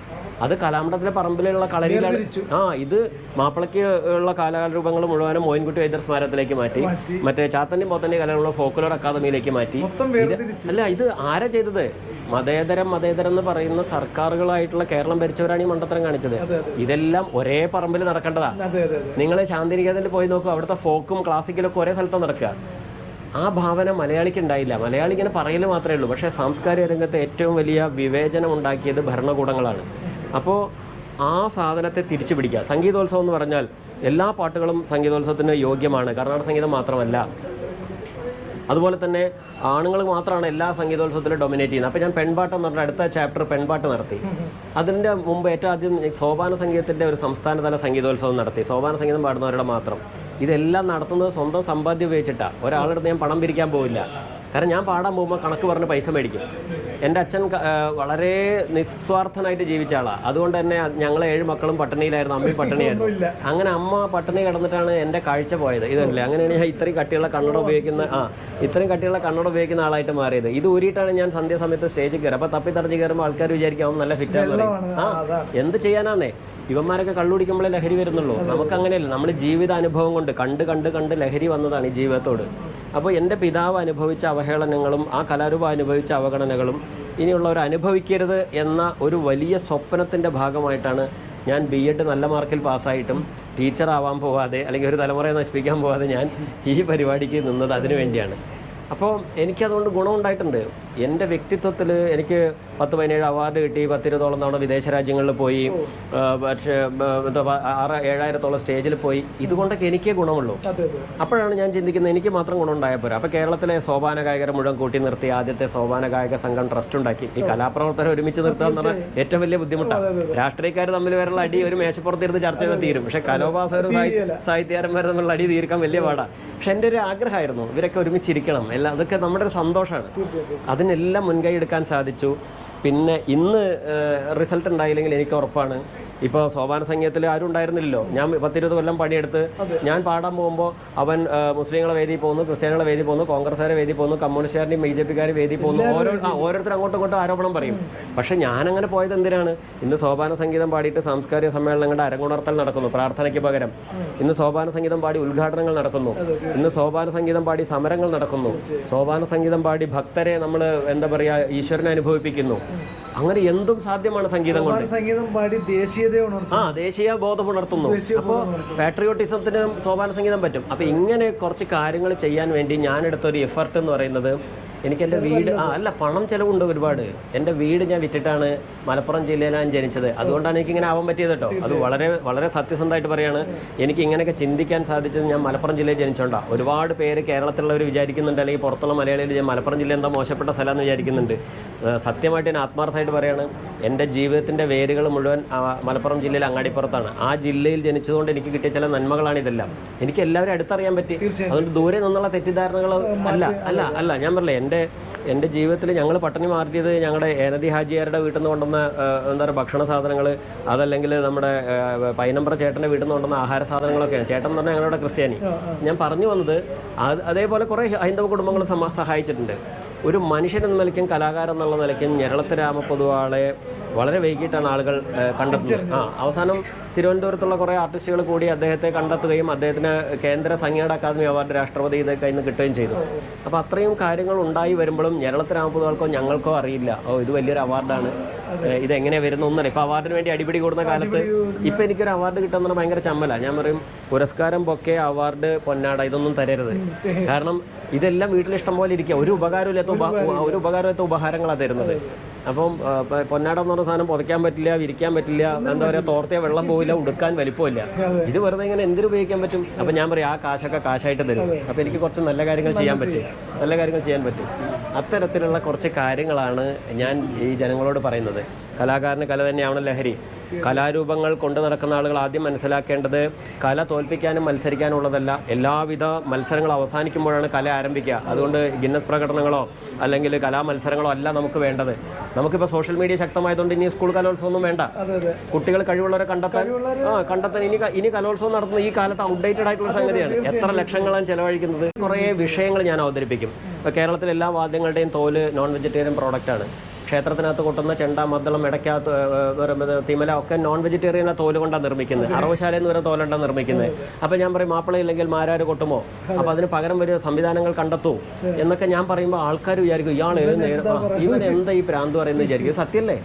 അത് കലാമണ്ഡലത്തിലെ പറമ്പിലുള്ള കളരിയിലാണ്. ആ ഇത് മാപ്പിളയ്ക്ക് ഉള്ള കലാരൂപങ്ങൾ മുഴുവനും മോയിൻകുട്ടി വൈദ്യർ സ്മാരത്തിലേക്ക് മാറ്റി. മാറ്റി. ചാത്തന്റെ പോത്തന്റെ കലകളുള്ള ഫോക്കുലർ അക്കാദമിയിലേക്ക് മാറ്റി. അല്ല ഇത് ആരാ ചെയ്തത്? മതേതരം മതേതരം എന്ന് പറയുന്ന സർക്കാരുകളായിട്ടുള്ള കേരളം ഭരിച്ചവരാണ് ഈ മണ്ടത്തരം കാണിച്ചത്. ഇതെല്ലാം ഒരേ പറമ്പിൽ നടക്കേണ്ടതാ. നിങ്ങൾ ശാന്തിനികേതനിൽ പോയി നോക്കൂ അവിടുത്തെ ഫോക്കും ക്ലാസിക്കലും ഒക്കെ ഒരേ സ്ഥലത്ത് നടക്കുക. ആ ഭാവന മലയാളിക്ക് ഉണ്ടായില്ല മലയാളി ഇങ്ങനെ പറയൽ മാത്രമേ ഉള്ളൂ. പക്ഷേ സാംസ്കാരിക രംഗത്ത് ഏറ്റവും വലിയ വിവേചനം ഉണ്ടാക്കിയത് ഭരണകൂടങ്ങളാണ്. അപ്പോൾ ആ സാധനത്തെ തിരിച്ചു പിടിക്കുക. സംഗീതോത്സവം എന്ന് പറഞ്ഞാൽ എല്ലാ പാട്ടുകളും സംഗീതോത്സവത്തിന് യോഗ്യമാണ്. കർണാടക സംഗീതം മാത്രമല്ല. അതുപോലെ തന്നെ ആണുങ്ങൾ മാത്രമാണ് എല്ലാ സംഗീതോത്സവത്തിലും ഡൊമിനേറ്റ് ചെയ്യുന്നത്. അപ്പോൾ ഞാൻ പെൺപാട്ട് എന്ന് പറഞ്ഞ അടുത്ത ചാപ്റ്റർ പെൺപാട്ട് നടത്തി. അതിന്റെ മുമ്പ് ഏറ്റവും ആദ്യം സോപാന സംഗീതത്തിന്റെ ഒരു സംസ്ഥാനതല സംഗീതോത്സവം നടത്തി. സോപാന സംഗീതം പാടുന്നവരുടെ മാത്രം. ഇതെല്ലാം നടത്തുന്നത് സ്വന്തം സമ്പാദ്യം ഉപയോഗിച്ചിട്ടാണ് ഒരാളടുത്ത് ഞാൻ പണം പിരിക്കാൻ പോവില്ല. കാരണം ഞാൻ പാടാൻ പോകുമ്പോൾ കണക്ക് പറഞ്ഞ് പൈസ മേടിക്കും. എന്റെ അച്ഛൻ വളരെ നിസ്വാർത്ഥനായിട്ട് ജീവിച്ച ആളാണ് അതുകൊണ്ട് തന്നെ ഞങ്ങൾ ഏഴ് മക്കളും പട്ടിണിയിലായിരുന്നു അമ്മയും പട്ടിണിയായിരുന്നു. അങ്ങനെ അമ്മ പട്ടിണി കിടന്നിട്ടാണ് എന്റെ കാഴ്ച പോയത്. ഇതല്ലേ അങ്ങനെയാണ് ഞാൻ ഇത്രയും കട്ടിയുള്ള കണ്ണട ഉപയോഗിക്കുന്ന ആ ഇത്രയും കട്ടിയുള്ള കണ്ണട ഉപയോഗിക്കുന്ന ആളായിട്ട് മാറിയത്. ഇത് ഊരിയിട്ടാണ് ഞാൻ സന്ധ്യാസമയത്ത് സ്റ്റേജിൽ കയറുക അപ്പോൾ തപ്പി തടഞ്ഞ് കയറുമ്പോൾ ആൾക്കാർ വിചാരിക്കും അവൻ നല്ല ഫിറ്റാണ് ആ, എന്ത് ചെയ്യാനാന്നേ? ഇവന്മാരൊക്കെ കള്ളുടിക്കുമ്പോഴേ ലഹരി വരുന്നുള്ളൂ. നമുക്ക് അങ്ങനെയല്ല. നമ്മൾ ജീവിത അനുഭവം കൊണ്ട് കണ്ട് കണ്ട് കണ്ട് ലഹരി വന്നതാണ് ഈ ജീവിതത്തോട്. അപ്പോൾ എന്റെ പിതാവ് അനുഭവിച്ച അവഹേളനങ്ങളും ആ കലാരൂപം അനുഭവിച്ച അവഗണനകളും ഇനിയുള്ളവർ അനുഭവിക്കരുത് എന്ന ഒരു വലിയ സ്വപ്നത്തിന്റെ ഭാഗമായിട്ടാണ് ഞാൻ ബി എഡ് നല്ല മാർക്കിൽ പാസ്സായിട്ടും ടീച്ചർ ആവാൻ പോവാതെ അല്ലെങ്കിൽ ഒരു തലമുറയെ നശിപ്പിക്കാൻ പോവാതെ ഞാൻ ഈ പരിപാടിക്ക് നിന്നത് അതിനു വേണ്ടിയാണ്. അപ്പോൾ എനിക്കതുകൊണ്ട് ഗുണമുണ്ടായിട്ടുണ്ട് എന്റെ വ്യക്തിത്വത്തിൽ എനിക്ക് പത്ത് പതിനേഴ് അവാർഡ് കിട്ടി പത്തിരുപതോളം തവണ വിദേശ രാജ്യങ്ങളിൽ പോയി പക്ഷേ എന്താ ആറ് ഏഴായിരത്തോളം സ്റ്റേജിൽ പോയി. ഇതുകൊണ്ടൊക്കെ എനിക്കേ ഗുണമുള്ളൂ. അപ്പോഴാണ് ഞാൻ ചിന്തിക്കുന്നത് എനിക്ക് മാത്രം ഗുണമുണ്ടായാൽ പോരാ. അപ്പോൾ കേരളത്തിലെ സോപാന ഗായകരെ മുഴുവൻ കൂട്ടി നിർത്തി ആദ്യത്തെ സോപാന ഗായക സംഘം ട്രസ്റ്റ് ഉണ്ടാക്കി. ഈ കലാപ്രവർത്തനം ഒരുമിച്ച് നിർത്തുക എന്ന് പറഞ്ഞാൽ ഏറ്റവും വലിയ ബുദ്ധിമുട്ടാണ് രാഷ്ട്രീയക്കാർ തമ്മിൽ വരെയുള്ള അടി ഒരു മേശപ്പുറത്തിരുന്ന് ചർച്ച ചെയ്ത് തീരും. പക്ഷേ കലോപാസകരും സാഹിത്യകാരം വരെ തമ്മിലുള്ള അടി തീർക്കാൻ വലിയ പാടാണ് പക്ഷെ എന്റെ ഒരു ആഗ്രഹമായിരുന്നു ഇവരൊക്കെ ഒരുമിച്ചിരിക്കണം. എല്ലാം അതൊക്കെ നമ്മുടെ ഒരു സന്തോഷമാണ്. തീർച്ചയായിട്ടും അതിനെല്ലാം മുൻകൈ എടുക്കാൻ സാധിച്ചു. പിന്നെ ഇന്ന് റിസൾട്ട് ഉണ്ടായില്ലെങ്കിൽ എനിക്ക് ഉറപ്പാണ്. ഇപ്പോൾ സോപാന സംഗീതത്തിൽ ആരും ഉണ്ടായിരുന്നില്ലല്ലോ. ഞാൻ പത്തിരുപത് കൊല്ലം പണിയെടുത്ത് ഞാൻ പാടാൻ പോകുമ്പോൾ അവൻ മുസ്ലിങ്ങളെ വേദി പോകുന്നു ക്രിസ്ത്യാനികളെ വേദി പോകുന്നു കോൺഗ്രസ്സുകാരെ വേദി പോകുന്നു കമ്മ്യൂണിസ്റ്റുകാരുടെയും ബി ജെ പിക്കാരെ വേദി പോകുന്നു. ഓരോ ഓരോരുത്തരും ഓരോരുത്തർ അങ്ങോട്ടും ഇങ്ങോട്ടും ആരോപണം പറയും. പക്ഷെ ഞാനങ്ങനെ പോയത് എന്തിനാണ്? ഇന്ന് സോപാന സംഗീതം പാടിയിട്ട് സാംസ്കാരിക സമ്മേളനങ്ങളുടെ അരങ്ങുണർത്തൽ നടക്കുന്നു പ്രാർത്ഥനയ്ക്ക് പകരം. ഇന്ന് സോപാന സംഗീതം പാടി ഉദ്ഘാടനങ്ങൾ നടക്കുന്നു. ഇന്ന് സോപാന സംഗീതം പാടി സമരങ്ങൾ നടക്കുന്നു. സോപാന സംഗീതം പാടി ഭക്തരെ നമ്മൾ എന്താ പറയുക ഈശ്വരനെ അനുഭവിപ്പിക്കുന്നു. അങ്ങനെ എന്തും സാധ്യമാണ് സംഗീതം കൊണ്ട്. സംഗീതം പാടി ഉണർത്തും ആ ദേശീയ ബോധം ഉണർത്തുന്നു. അപ്പോൾ പാട്രിയോട്ടിസത്തിന് സോപാന സംഗീതം പറ്റും. അപ്പോൾ ഇങ്ങനെ കുറച്ച് കാര്യങ്ങൾ ചെയ്യാൻ വേണ്ടി ഞാൻ എടുത്തൊരു എഫർട്ട് എന്ന് പറയുന്നത് എനിക്ക് എന്റെ വീട് ആ അല്ല പണം ചിലവുണ്ട് ഒരുപാട്. എന്റെ വീട് ഞാൻ വിറ്റിട്ടാണ് മലപ്പുറം ജില്ലയിലാണ് ജനിച്ചത്. അതുകൊണ്ടാണ് എനിക്ക് ഇങ്ങനെ ആവാൻ പറ്റിയത് കേട്ടോ അത് വളരെ വളരെ സത്യസന്ധമായിട്ട് പറയാണ്. എനിക്ക് ഇങ്ങനെയൊക്കെ ചിന്തിക്കാൻ സാധിച്ചത് ഞാൻ മലപ്പുറം ജില്ലയിൽ ജനിച്ചോണ്ടാ. ഒരുപാട് പേര് കേരളത്തിലുള്ളവർ വിചാരിക്കുന്നുണ്ട് അല്ലെങ്കിൽ പുറത്തുള്ള മലയാളികൾ ഞാൻ മലപ്പുറം ജില്ല എന്താ മോശപ്പെട്ട സ്ഥലമെന്ന് വിചാരിക്കുന്നുണ്ട്. സത്യമായിട്ട് ഞാൻ ആത്മാർത്ഥമായിട്ട് പറയാണ് എന്റെ ജീവിതത്തിന്റെ വേരുകൾ മുഴുവൻ മലപ്പുറം ജില്ലയിൽ അങ്ങാടിപ്പുറത്താണ്. ആ ജില്ലയിൽ ജനിച്ചതുകൊണ്ട് എനിക്ക് കിട്ടിയ ചില നന്മകളാണ് ഇതെല്ലാം. എനിക്ക് എല്ലാവരും അടുത്തറിയാൻ പറ്റി. അതുകൊണ്ട് ദൂരെ നിന്നുള്ള തെറ്റിദ്ധാരണകൾ അല്ല അല്ല. അല്ല ഞാൻ പറയില്ല എന്റെ എന്റെ ജീവിതത്തിൽ ഞങ്ങൾ പട്ടണി മാറ്റിയത് ഞങ്ങളുടെ ഏനദി ഹാജിയാരുടെ വീട്ടിൽ നിന്ന് കൊണ്ടുവന്ന എന്താ പറയുക ഭക്ഷണ സാധനങ്ങൾ അതല്ലെങ്കിൽ നമ്മുടെ പൈനമ്പ്ര ചേട്ടന്റെ വീട്ടിൽ നിന്ന് കൊണ്ടുവന്ന ആഹാര സാധനങ്ങളൊക്കെയാണ്. ചേട്ടൻ എന്ന് പറഞ്ഞാൽ ഞങ്ങളുടെ ക്രിസ്ത്യാനി. ഞാൻ പറഞ്ഞു വന്നത് അത് അതേപോലെ കുറേ ഹൈന്ദവ കുടുംബങ്ങൾ സഹായിച്ചിട്ടുണ്ട്. ഒരു മനുഷ്യൻ എന്ന നിലയ്ക്കും കലാകാരൻ എന്നുള്ള നിലയ്ക്കും ഞെരളത്ത് രാമപൊതുവാളെ വളരെ വൈകിട്ടാണ് ആളുകൾ കണ്ടെത്തിയത് കണ്ടെത്തുന്നത്. ആ അവസാനം തിരുവനന്തപുരത്തുള്ള കുറേ ആർട്ടിസ്റ്റുകൾ കൂടി അദ്ദേഹത്തെ കണ്ടെത്തുകയും അദ്ദേഹത്തിന് കേന്ദ്ര സംഗീത അക്കാദമി അവാർഡ് രാഷ്ട്രപതി ഇതൊക്കെ ഇന്ന് കിട്ടുകയും ചെയ്തു. അപ്പോൾ അത്രയും കാര്യങ്ങൾ ഉണ്ടായി വരുമ്പോഴും ഞെരളത്ത് ഞങ്ങൾക്കോ അറിയില്ല. ഓ ഇത് വലിയൊരു അവാർഡാണ്. ഇതെങ്ങനെ ഇത് എങ്ങനെ വരുന്നു ഒന്നല്ല ഇപ്പോൾ അവാർഡിന് വേണ്ടി അടിപിടി കൂടുന്ന കാലത്ത് ഇപ്പോൾ എനിക്കൊരു അവാർഡ് കിട്ടുന്ന ഭയങ്കര ചമ്മല. ഞാൻ പറയും പുരസ്കാരം പൊക്കെ അവാർഡ് പൊന്നാട ഇതൊന്നും തരരുത്. കാരണം ഇതെല്ലാം വീട്ടിൽ ഇഷ്ടം പോലെ ഇരിക്കുക. ഒരു ഉപകാരമില്ലാത്ത ഉപ ഒരു ഉപകാരമില്ലാത്ത ഉപഹാരങ്ങളാണ് തരുന്നത്. അപ്പം പൊന്നാട എന്ന് പറഞ്ഞ സാധനം പുതയ്ക്കാൻ പറ്റില്ല വിരിക്കാൻ പറ്റില്ല എന്താ പറയുക തോർത്തിയ വെള്ളം പോവില്ല ഉടുക്കാൻ വലിപ്പമില്ല. ഇത് വെറുതെ ഇങ്ങനെ എന്തിനു ഉപയോഗിക്കാൻ പറ്റും? അപ്പം ഞാൻ പറയും ആ കാശൊക്കെ കാശായിട്ട് തരും. അപ്പം എനിക്ക് കുറച്ച് നല്ല കാര്യങ്ങൾ ചെയ്യാൻ പറ്റും. നല്ല കാര്യങ്ങൾ ചെയ്യാൻ പറ്റും. അത്തരത്തിലുള്ള കുറച്ച് കാര്യങ്ങളാണ് ഞാൻ ഈ ജനങ്ങളോട് പറയുന്നത്. കലാകാരന് കല തന്നെയാണ് ലഹരി. കലാരൂപങ്ങൾ കൊണ്ടു നടക്കുന്ന ആളുകൾ ആദ്യം മനസ്സിലാക്കേണ്ടത് കല തോൽപ്പിക്കാനും മത്സരിക്കാനുള്ളതല്ല. എല്ലാവിധ മത്സരങ്ങൾ അവസാനിക്കുമ്പോഴാണ് കല ആരംഭിക്കുക. അതുകൊണ്ട് ഗിന്നസ് പ്രകടനങ്ങളോ അല്ലെങ്കിൽ കലാ മത്സരങ്ങളോ അല്ല നമുക്ക് വേണ്ടത്. നമുക്കിപ്പോൾ സോഷ്യൽ മീഡിയ ശക്തമായതുകൊണ്ട് ഇനി സ്കൂൾ കലോത്സവമൊന്നും വേണ്ട. കുട്ടികൾ കഴിവുള്ളവരെ കണ്ടെത്താൻ ആ കണ്ടെത്താൻ ഇനി ഇനി കലോത്സവം നടത്തുന്ന ഈ കാലത്ത് ഔട്ട്ഡേറ്റഡ് ആയിട്ടുള്ള സംഗതിയാണ്. എത്ര ലക്ഷങ്ങളാണ് ചെലവഴിക്കുന്നത്? കുറേ വിഷയങ്ങൾ ഞാൻ അവതരിപ്പിക്കും. ഇപ്പോൾ കേരളത്തിലെ എല്ലാ വാദ്യങ്ങളുടെയും തോൽ നോൺ വെജിറ്റേറിയൻ പ്രോഡക്റ്റ് ആണ്. ക്ഷേത്രത്തിനകത്ത് കൊട്ടുന്ന ചെണ്ട മദ്ദളം ഇടയ്ക്കകത്ത് തിമല ഒക്കെ നോൺ വെജിറ്റേറിയനെ തോൽ കൊണ്ടാണ് നിർമ്മിക്കുന്നത്. അറവശാല എന്ന് പറയുന്ന തോലുണ്ടാണ് നിർമ്മിക്കുന്നത്. അപ്പം ഞാൻ പറയും മാപ്പിള ഇല്ലെങ്കിൽ മാരാര് കൊട്ടുമോ? അപ്പം അതിന് പകരം വരിക സംവിധാനങ്ങൾ കണ്ടെത്തൂ എന്നൊക്കെ ഞാൻ പറയുമ്പോൾ ആൾക്കാർ വിചാരിക്കും ഇയാൾ ഇവൻ എന്താ ഈ പ്രാന്ത് പറയുന്നത് വിചാരിക്കും. സത്യല്ലേ?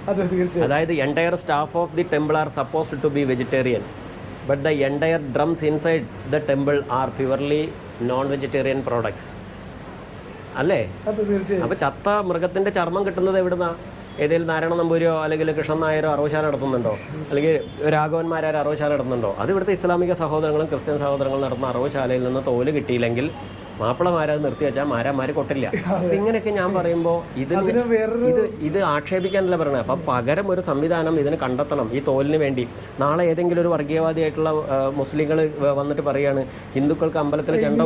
അതായത് entire staff of the temple are supposed to be vegetarian but the entire drums inside the temple are purely non vegetarian products അല്ലേ? അപ്പൊ ചത്ത മൃഗത്തിന്റെ ചർമ്മം കിട്ടുന്നത് എവിടുന്നാ? ഏതെങ്കിലും നാരായണ നമ്പൂരിയോ അല്ലെങ്കിൽ കൃഷ്ണൻ നായരോ അറവശാല നടത്തുന്നുണ്ടോ? അല്ലെങ്കിൽ രാഘവന്മാരോ അറവശാല നടത്തുന്നുണ്ടോ? അത് ഇവിടുത്തെ ഇസ്ലാമിക സഹോദരങ്ങളും ക്രിസ്ത്യൻ സഹോദരങ്ങളും നടത്തുന്ന അറവശാലയിൽ നിന്ന് തോൽ കിട്ടിയില്ലെങ്കിൽ മാപ്പിളമാരത് നിർത്തി വെച്ചാൽ മാരാമാര് കൊട്ടില്ല. ഇങ്ങനെയൊക്കെ ഞാൻ പറയുമ്പോൾ ഇതിന് ഇത് ഇത് ആക്ഷേപിക്കാനല്ല പറയണത് അപ്പം പകരം ഒരു സംവിധാനം ഇതിന് കണ്ടെത്തണം ഈ തോലിന് വേണ്ടി. നാളെ ഏതെങ്കിലും ഒരു വർഗീയവാദിയായിട്ടുള്ള മുസ്ലിങ്ങൾ വന്നിട്ട് പറയാണ് ഹിന്ദുക്കൾക്ക് അമ്പലത്തിൽ ചെണ്ട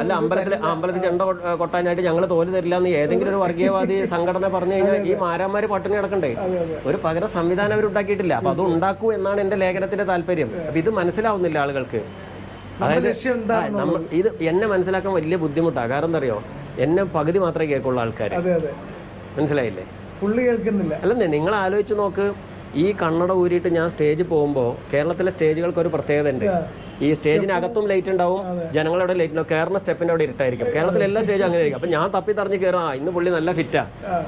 അല്ല അമ്പലത്തിൽ അമ്പലത്തിൽ ചെണ്ട കൊട്ടാനായിട്ട് ഞങ്ങൾ തോൽ തരില്ല എന്ന് ഏതെങ്കിലും ഒരു വർഗീയവാദി സംഘടന പറഞ്ഞു കഴിഞ്ഞാൽ ഈ മാരാമാര് പട്ടിണി കിടക്കണ്ടേ? ഒരു പകരം സംവിധാനം അവർ ഉണ്ടാക്കിയിട്ടില്ല അപ്പൊ അത് ഉണ്ടാക്കൂ എന്നാണ് എന്റെ ലേഖനത്തിന്റെ താല്പര്യം. അപ്പൊ ഇത് മനസ്സിലാവുന്നില്ല ആളുകൾക്ക്. നമ്മൾ ഇത് എന്നെ മനസ്സിലാക്കാൻ വലിയ ബുദ്ധിമുട്ടാണ്. കാരണം എന്താ അറിയോ എന്നെ പകുതി മാത്രമേ കേൾക്കുള്ളൂ ആൾക്കാർ മനസ്സിലായില്ലേ? ഫുള്ള് കേൾക്കുന്നില്ല. അല്ലെന്നേ നിങ്ങൾ ആലോചിച്ച് നോക്ക്. ഈ കണ്ണട ഊരിയിട്ട് ഞാൻ സ്റ്റേജ് പോകുമ്പോൾ കേരളത്തിലെ സ്റ്റേജുകൾക്ക് ഒരു പ്രത്യേകത ഉണ്ട് ഈ സ്റ്റേജിനകത്തും ലൈറ്റ് ഉണ്ടാവും. ജനങ്ങളുടെ ലൈറ്റ് ഉണ്ടാവും. കയറുന്ന സ്റ്റെപ്പിന്റെ അവിടെ ഇരുട്ടായിരിക്കും. കേരളത്തിലെ എല്ലാ സ്റ്റേജും അങ്ങനെ ആയിരിക്കും അപ്പൊ ഞാൻ തപ്പി തറഞ്ഞ് കയറാം ആ ഇന്ന് പുള്ളി നല്ല ഫിറ്റാ.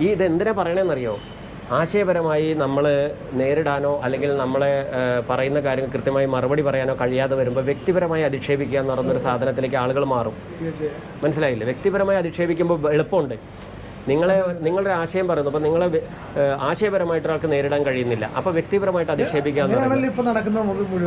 ഈ ഇത് എന്തിനാ പറയണേന്നറിയോ? ആശയപരമായി നമ്മൾ നേരിടാനോ അല്ലെങ്കിൽ നമ്മളെ പറയുന്ന കാര്യങ്ങൾ കൃത്യമായി മറുപടി പറയാനോ കഴിയാതെ വരുമ്പോൾ വ്യക്തിപരമായി അധിക്ഷേപിക്കുക എന്ന് പറയുന്നൊരു സാധനത്തിലേക്ക് ആളുകൾ മാറും. മനസ്സിലായില്ലേ? വ്യക്തിപരമായി അധിക്ഷേപിക്കുമ്പോൾ എളുപ്പമുണ്ട്. നിങ്ങളെ നിങ്ങളുടെ ആശയം പറയുന്നു. അപ്പോൾ നിങ്ങളെ ആശയപരമായിട്ട് ഒരാൾക്ക് നേരിടാൻ കഴിയുന്നില്ല. അപ്പോൾ വ്യക്തിപരമായിട്ട് അധിക്ഷേപിക്കാന്ന്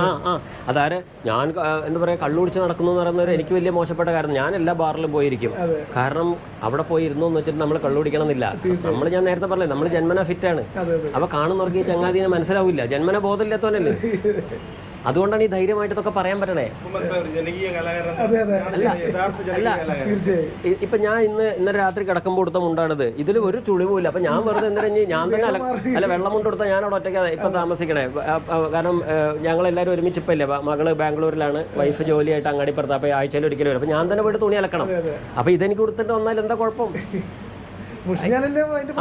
ആ ആ. അതായത് ഞാൻ എന്താ പറയുക കള്ളുടിച്ച് നടക്കുന്നു എന്ന് പറയുന്നവർ എനിക്ക് വലിയ മോശപ്പെട്ട കാരണം ഞാൻ എല്ലാ ബാറിലും പോയിരിക്കും. കാരണം അവിടെ പോയി ഇരുന്നു എന്ന് വെച്ചിട്ട് നമ്മൾ കള്ളുടിക്കണം എന്നില്ല നമ്മൾ ഞാൻ നേരത്തെ പറഞ്ഞേ നമ്മൾ ജന്മന ഫിറ്റാണ് അതെ അതെ. അപ്പൊ കാണുന്നവർക്ക് ഈ ചങ്ങാതിനെ മനസ്സിലാവില്ല. ജന്മന ബോധമില്ലാത്തവനല്ലേ? അതുകൊണ്ടാണ് ഈ ധൈര്യമായിട്ട് ഇതൊക്കെ പറയാൻ പറ്റണേ. ജനകീയ കലാകാരൻ. അതെ അതെ. യഥാർത്ഥ അല്ല ഇപ്പൊ ഞാൻ ഇന്ന് ഇന്നലെ രാത്രി കിടക്കുമ്പോൾ കൊടുത്ത മുണ്ടാണിത്. ഇതിൽ ഒരു ചുളിവുമില്ല അപ്പൊ ഞാൻ വെറുതെ എന്തിനാ ഞാൻ തന്നെ അല അല്ല വെള്ളം മുണ്ട് കൊടുത്താൽ ഞാൻ അവിടെ ഒറ്റയ്ക്ക് ഇപ്പൊ താമസിക്കണേ. കാരണം ഞങ്ങൾ എല്ലാവരും ഒരുമിച്ച് ഇപ്പൊ ഇല്ലേ? മകൾ ബാംഗ്ലൂരിലാണ്. വൈഫ് ജോലിയായിട്ട് അങ്ങാടിപ്പുറത്ത് അപ്പൊ ആഴ്ചയിൽ ഒരിക്കലും വരും. അപ്പൊ ഞാൻ തന്നെ പോയിട്ട് തുണി അലക്കണം. അതെ. അപ്പൊ ഇതെനിക്ക് കൊടുത്തിട്ട് വന്നാൽ എന്താ കുഴപ്പം?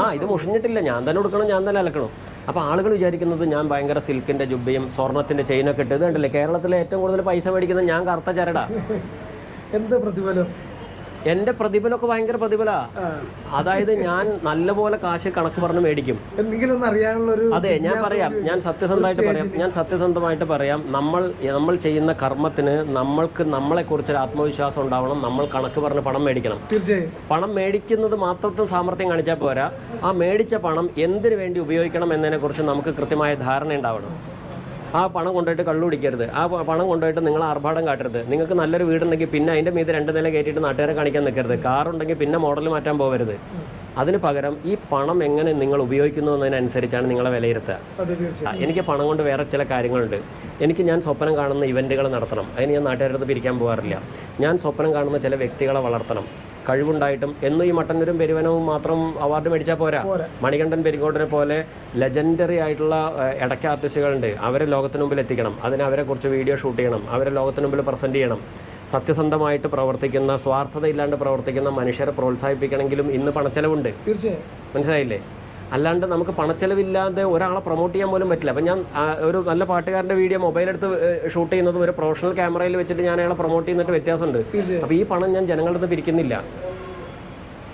ആ ഇത് മുഷിഞ്ഞിട്ടില്ല. ഞാൻ തന്നെ കൊടുക്കണം ഞാൻ തന്നെ അലക്കണം. അപ്പോൾ ആളുകൾ വിചാരിക്കുന്നത് ഞാൻ ഭയങ്കര സിൽക്കിന്റെ ജുബയും സ്വർണത്തിന്റെ ചെയിനൊക്കെ ഇട്ട് ഇത് കണ്ടില്ലേ? കേരളത്തിലെ ഏറ്റവും കൂടുതൽ പൈസ മേടിക്കുന്നത് ഞാൻ കറുത്ത ചരടാ. എന്ത് പ്രതിഫലം? എന്റെ പ്രതിഫലമൊക്കെ ഭയങ്കര പ്രതിഫല. അതായത് ഞാൻ നല്ലപോലെ കാശ് കണക്ക് പറഞ്ഞ് മേടിക്കും. എന്തെങ്കിലും അറിയാനുള്ള അതെ ഞാൻ പറയാം. ഞാൻ സത്യസന്ധമായിട്ട് പറയാം. ഞാൻ സത്യസന്ധമായിട്ട് പറയാം. നമ്മൾ നമ്മൾ ചെയ്യുന്ന കർമ്മത്തിന് നമ്മൾക്ക് നമ്മളെക്കുറിച്ച് ഒരു ആത്മവിശ്വാസം ഉണ്ടാവണം. നമ്മൾ കണക്ക് പറഞ്ഞ് പണം മേടിക്കണം. തീർച്ചയായും. പണം മേടിക്കുന്നത് മാത്രത്തിൽ സാമർത്ഥ്യം കാണിച്ചാൽ പോരാ. ആ മേടിച്ച പണം എന്തിനു വേണ്ടി ഉപയോഗിക്കണം എന്നതിനെ കുറിച്ച് നമുക്ക് കൃത്യമായ ധാരണ ഉണ്ടാവണം. ആ പണം കൊണ്ടുപോയിട്ട് കള്ളു കുടിക്കരുത്. ആ പണം കൊണ്ടുപോയിട്ട് നിങ്ങൾ ആർഭാടം കാട്ടരുത്. നിങ്ങൾക്ക് നല്ലൊരു വീടുണ്ടെങ്കിൽ പിന്നെ അതിന്റെ മീത് രണ്ട് നില കയറ്റിയിട്ട് നാട്ടുകാരെ കാണിക്കാൻ നിൽക്കരുത്. കാറുണ്ടെങ്കിൽ പിന്നെ മോഡൽ മാറ്റാൻ പോകരുത് അതിന് പകരം ഈ പണം എങ്ങനെ നിങ്ങൾ ഉപയോഗിക്കുന്നു എന്നതിനനുസരിച്ചാണ് നിങ്ങളെ വിലയിരുത്തുക. എനിക്ക് പണം കൊണ്ട് വേറെ ചില കാര്യങ്ങളുണ്ട്. എനിക്ക് ഞാൻ സ്വപ്നം കാണുന്ന ഇവന്റുകൾ നടത്തണം. അതിന് ഞാൻ നാട്ടുകാരുടെ അടുത്ത് പിരിക്കാൻ പോകാറില്ല. ഞാൻ സ്വപ്നം കാണുന്ന ചില വ്യക്തികളെ വളർത്തണം. കഴിവുണ്ടായിട്ടും എന്നും ഈ മട്ടന്നൂരും പെരുവനവും മാത്രം അവാർഡ് മേടിച്ചാൽ പോരാ. മണികണ്ഠൻ പെരിങ്ങോട്ടിനെ പോലെ ലെജൻഡറി ആയിട്ടുള്ള ഇടയ്ക്ക് ആർട്ടിസ്റ്റുകളുണ്ട് അവരെ ലോകത്തിന് മുമ്പിൽ എത്തിക്കണം. അതിന് അവരെ കുറിച്ച് വീഡിയോ ഷൂട്ട് ചെയ്യണം. അവരെ ലോകത്തിന് മുമ്പിൽ പ്രസന്റ് ചെയ്യണം. സത്യസന്ധമായിട്ട് പ്രവർത്തിക്കുന്ന സ്വാർത്ഥതയില്ലാണ്ട് പ്രവർത്തിക്കുന്ന മനുഷ്യരെ പ്രോത്സാഹിപ്പിക്കണമെങ്കിലും ഇന്ന് പണച്ചെലവുണ്ട്. തീർച്ചയായും. മനസ്സിലായില്ലേ? അല്ലാണ്ട് നമുക്ക് പണച്ചെലവില്ലാതെ ഒരാളെ പ്രൊമോട്ട് ചെയ്യാൻ പോലും പറ്റില്ല. അപ്പം ഞാൻ ഒരു നല്ല പാട്ടുകാരന്റെ വീഡിയോ മൊബൈലെടുത്ത് ഷൂട്ട് ചെയ്യുന്നതും ഒരു പ്രൊഫഷണൽ ക്യാമറയിൽ വെച്ചിട്ട് ഞാൻ അയാളെ പ്രൊമോട്ട് ചെയ്യുന്നിട്ട് വ്യത്യാസമുണ്ട്. അപ്പോൾ ഈ പണം ഞാൻ ജനങ്ങളുടെ അടുത്ത് പിരിക്കുന്നില്ല.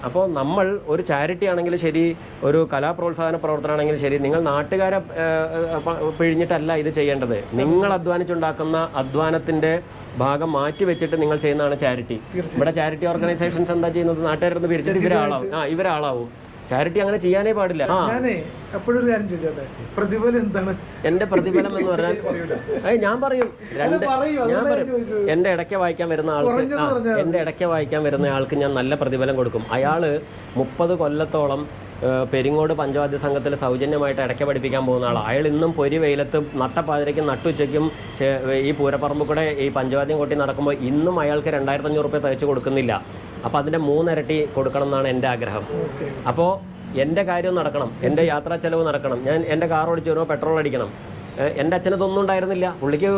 അപ്പോൾ നമ്മൾ ഒരു ചാരിറ്റി ആണെങ്കിലും ശരി ഒരു കലാപ്രോത്സാഹന പ്രവർത്തനമാണെങ്കിലും ശരി നിങ്ങൾ നാട്ടുകാരെ പിഴിഞ്ഞിട്ടല്ല ഇത് ചെയ്യേണ്ടത്. നിങ്ങൾ അധ്വാനിച്ചുണ്ടാക്കുന്ന അധ്വാനത്തിന്റെ ഭാഗം മാറ്റി വെച്ചിട്ട് നിങ്ങൾ ചെയ്യുന്നതാണ് ചാരിറ്റി ഇവിടെ ചാരിറ്റി ഓർഗനൈസേഷൻസ് എന്താ ചെയ്യുന്നത്? നാട്ടുകാരുടെ പിരിച്ചിട്ട് ഇവരാളാവും. ആ ഇവരാളാവും. ചാരിറ്റി അങ്ങനെ ചെയ്യാനേ പാടില്ല. ഞാനേ എപ്പോഴും ഒരു കാര്യം പ്രതിഫലം എന്താണ്? എന്റെ പ്രതിഫലം എന്ന് പറഞ്ഞാൽ ഏയ് ഞാൻ പറയും. രണ്ട് ഞാൻ പറയും. എന്റെ ഇടയ്ക്ക് വായിക്കാൻ വരുന്ന ആൾക്ക് എന്റെ ഇടയ്ക്ക് വായിക്കാൻ വരുന്ന ആൾക്ക് ഞാൻ നല്ല പ്രതിഫലം കൊടുക്കും. അയാൾ മുപ്പത് കൊല്ലത്തോളം പെരിങ്ങോട് പഞ്ചവാദ്യ സംഘത്തിൽ സൗജന്യമായിട്ട് ഇടയ്ക്ക് പഠിപ്പിക്കാൻ പോകുന്ന ആളാണ് അയാൾ ഇന്നും പൊരി വെയിലത്ത് നട്ടപ്പാതിരയ്ക്കും നട്ടുച്ചയ്ക്കും ഈ പൂരപ്പറമ്പ് കൂടെ ഈ പഞ്ചവാദ്യം കൊട്ടി നടക്കുമ്പോൾ ഇന്നും അയാൾക്ക് രണ്ടായിരത്തഞ്ഞൂറ് രൂപ റുപ്യ തയ്ച്ചു കൊടുക്കുന്നില്ല. അപ്പോൾ അതിന്റെ മൂന്നിരട്ടി കൊടുക്കണം എന്നാണ് എന്റെ ആഗ്രഹം അപ്പോൾ എന്റെ കാര്യം നടക്കണം. എന്റെ യാത്രാ ചെലവ് നടക്കണം. ഞാൻ എന്റെ കാർ ഓടിച്ചു വരുമ്പോൾ പെട്രോൾ അടിക്കണം. എന്റെ അച്ഛന് ഇതൊന്നും ഉണ്ടായിരുന്നില്ല. പുള്ളിക്ക്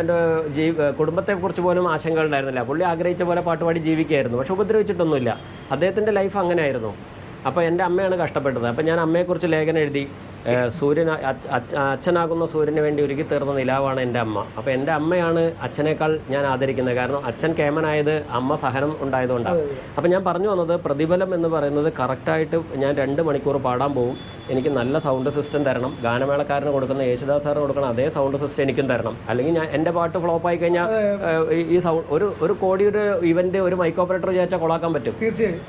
എന്റെ ജീ കുടുംബത്തെക്കുറിച്ച് പോലും ആശങ്കകൾ ഉണ്ടായിരുന്നില്ല. പുള്ളി ആഗ്രഹിച്ച പോലെ പാട്ടുപാടി ജീവിക്കുകയായിരുന്നു പക്ഷെ ഉപദ്രവിച്ചിട്ടൊന്നുമില്ല. അദ്ദേഹത്തിന്റെ ലൈഫ് അങ്ങനെയായിരുന്നു. അപ്പോൾ എന്റെ അമ്മയാണ് കഷ്ടപ്പെട്ടത്. അപ്പോൾ ഞാൻ അമ്മയെക്കുറിച്ച് ലേഖനം എഴുതി സൂര്യൻ അച്ഛ- അച്ഛ- അച്ഛനാകുന്ന സൂര്യന് വേണ്ടി ഒരുക്കി തീർന്ന നിലാവാണ് എന്റെ അമ്മ. അപ്പോൾ എന്റെ അമ്മയാണ് അച്ഛനേക്കാൾ ഞാൻ ആദരിക്കുന്നത്. കാരണം അച്ഛൻ കേമനായത് അമ്മ സഹനം ഉണ്ടായതുകൊണ്ടാണ്. അപ്പോൾ ഞാൻ പറഞ്ഞു വന്നത് പ്രതിഫലം എന്ന് പറയുന്നത് കറക്റ്റായിട്ട് ഞാൻ രണ്ട് മണിക്കൂർ പാടാൻ പോകും എനിക്ക് നല്ല സൗണ്ട് സിസ്റ്റം തരണം. ഗാനമേളക്കാരന് കൊടുക്കുന്ന യേശുദാസ് സാറിന് കൊടുക്കുന്ന അതേ സൗണ്ട് സിസ്റ്റം എനിക്കും തരണം. അല്ലെങ്കിൽ ഞാൻ എന്റെ പാട്ട് ഫ്ലോപ്പ് ആയി കഴിഞ്ഞാൽ ഈ സൗണ്ട് ഒരു ഒരു കോടി ഒരു ഇവന്റ് ഒരു മൈക്ക് ഓപ്പറേറ്റർ വിചാരിച്ചാൽ കൊളാക്കാൻ പറ്റും.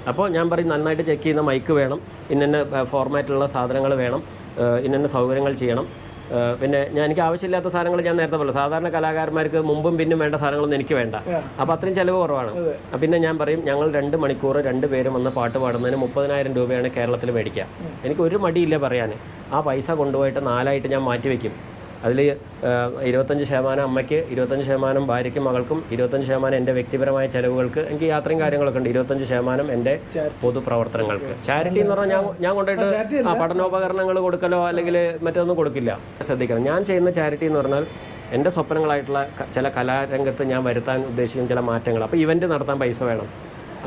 അപ്പോൾ ഞാൻ പറയും നന്നായിട്ട് ചെക്ക് ചെയ്യുന്ന മൈക്ക് വേണം. ഇന്ന ഫോർമാറ്റിലുള്ള സാധനങ്ങൾ വേണം. ഇന്ന സൗകര്യങ്ങൾ ചെയ്യണം. പിന്നെ ഞാൻ എനിക്ക് ആവശ്യമില്ലാത്ത സാധനങ്ങൾ ഞാൻ നേരത്തെ പറഞ്ഞു സാധാരണ കലാകാരന്മാർക്ക് മുമ്പും പിന്നും വേണ്ട സാധനങ്ങളൊന്നും എനിക്ക് വേണ്ട. അപ്പം അത്രയും ചിലവ് കുറവാണ്. പിന്നെ ഞാൻ പറയും ഞങ്ങൾ രണ്ട് മണിക്കൂർ രണ്ട് പേരും വന്ന് പാട്ട് പാടുന്നതിന് മുപ്പതിനായിരം രൂപയാണ് കേരളത്തിൽ മേടിക്കുക. എനിക്ക് ഒരു മടിയില്ല പറയാൻ. ആ പൈസ കൊണ്ടുപോയിട്ട് നാലായിട്ട് ഞാൻ മാറ്റി വെക്കും അതിൽ ഇരുപത്തഞ്ച് ശതമാനം അമ്മയ്ക്ക് ഇരുപത്തഞ്ച് ശതമാനം ഭാര്യയ്ക്കും മകൾക്കും ഇരുപത്തഞ്ച് ശതമാനം എന്റെ വ്യക്തിപരമായ ചെലവുകൾക്ക് എനിക്ക് യാത്രയും കാര്യങ്ങളൊക്കെ ഉണ്ട്. ഇരുപത്തഞ്ച് ശതമാനം എന്റെ പൊതുപ്രവർത്തനങ്ങൾക്ക്. ചാരിറ്റി എന്ന് പറഞ്ഞാൽ ഞാൻ ഞാൻ കൊണ്ടുപോയിട്ട് ആ പഠനോപകരണങ്ങൾ കൊടുക്കലോ അല്ലെങ്കിൽ മറ്റൊന്നും കൊടുക്കില്ല. ശ്രദ്ധിക്കണം. ഞാൻ ചെയ്യുന്ന ചാരിറ്റി എന്ന് പറഞ്ഞാൽ എന്റെ സ്വപ്നങ്ങളായിട്ടുള്ള ചില കലാരംഗത്ത് ഞാൻ വരുത്താൻ ഉദ്ദേശിക്കുന്ന ചില മാറ്റങ്ങൾ. അപ്പോൾ ഇവന്റ് നടത്താൻ പൈസ വേണം.